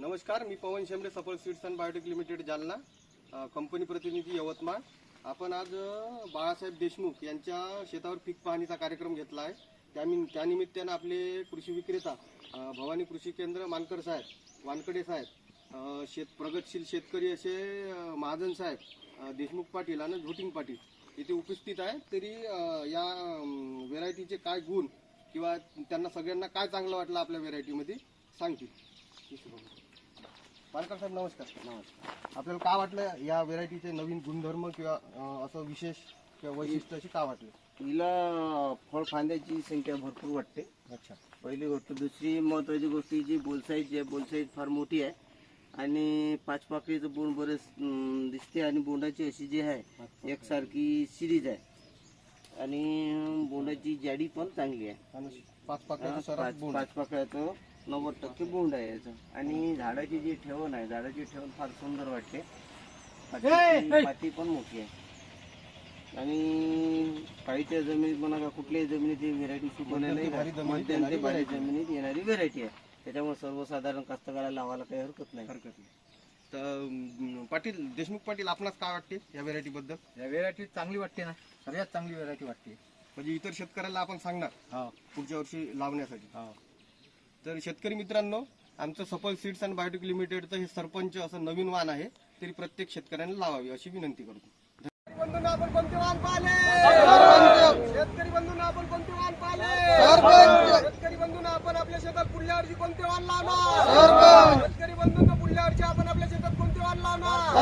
नमस्कार मी Pavan Shembade Safal sweets and biotech limited Jalna company प्रतिनिधी यवतमाळ. आपण आज बाळासाहेब देशमुख यांच्या शेतावर पीक पाहणीचा कार्यक्रम घेतला आहे. त्यानिम त्यानिमित्तानं आपले कृषी विक्रेता भवानी कृषी केंद्र मानकर साहेब वानकडे साहेब शेत प्रगतशील शेतकरी असे महाजन साहेब देशमुख पाटील आणि झोटिंग पाटील इथे उपस्थित आहे तरी या व्हेरायटीचे काय गुण किंवा त्यांना सगळ्यांना काय चांगलं वाटलं आपल्या व्हेरायटीमध्ये सांगतील. पालकर साहेब नमस्कार. नमस्कार. आपल्याला काय वाटलं या व्हेरायटीचे नवीन गुणधर्म किंवा अं, असं विशेष किंवा वैशिष्ट्य अशी काय वाटले? हिला फळ फांद्याची संख्या भरपूर वाटते. अच्छा. पहिली गोष्ट. दुसरी महत्वाची गोष्ट हिची बोल साईज आहे बोल साईज फार मोठी आहे. आणि पाच पाकळीचं बोंड बरेच अं, दिसते. आणि बोंडाची अशी जी आहे एकसारखी सिरीज आहे. आणि बोंडाची जाडी पण चांगली आहे. आणि पाच पाकळ्याचं पाच बोंड. पाच पाकळ्याचं नव्वद टक्के बोंड आहे याचं. आणि झाडाची जी ठेवण आहे झाडाची ठेवण फार सुंदर वाटते. पातीची पाती पण मोठी आहे. आणि पाळीच्या जमिनीत म्हणा का कुठल्याही जमिनीत ही व्हेरायटी नाही भारी जमिनीत येणारी भारी variety. जमिनीत येणारी व्हेरायटी आहे. त्याच्यामुळे सर्वसाधारण कास्तकाराला लावायला काही हरकत नाही. हरकत नाही. तर पाटील देशमुख पाटील आपणास काय वाटते या व्हेरायटीबद्दल या व्हेरायटी चांगली वाटते ना. सगळ्यात चांगली व्हेरायटी वाटते. म्हणजे इतर शेतकऱ्याला आपण सांगणार हा. पुढच्या वर्षी लावण्यासाठी. हा. तर शेतकरी मित्रांनो आमचं सफल सीड्स अँड बायोटिक लिमिटेडचं हे सरपंच असं नवीन वाहन आहे तरी प्रत्येक शेतकऱ्यांना लावावी अशी विनंती करतो. आपण कोणते वाहन पाहिले? शेतकरी आपण कोणते वाहन पाहिले? शेतकरी बंधूंना आपण आपल्या शेतात पुढल्या वर्षी कोणते वाहन लावणार? शेतकरी mama.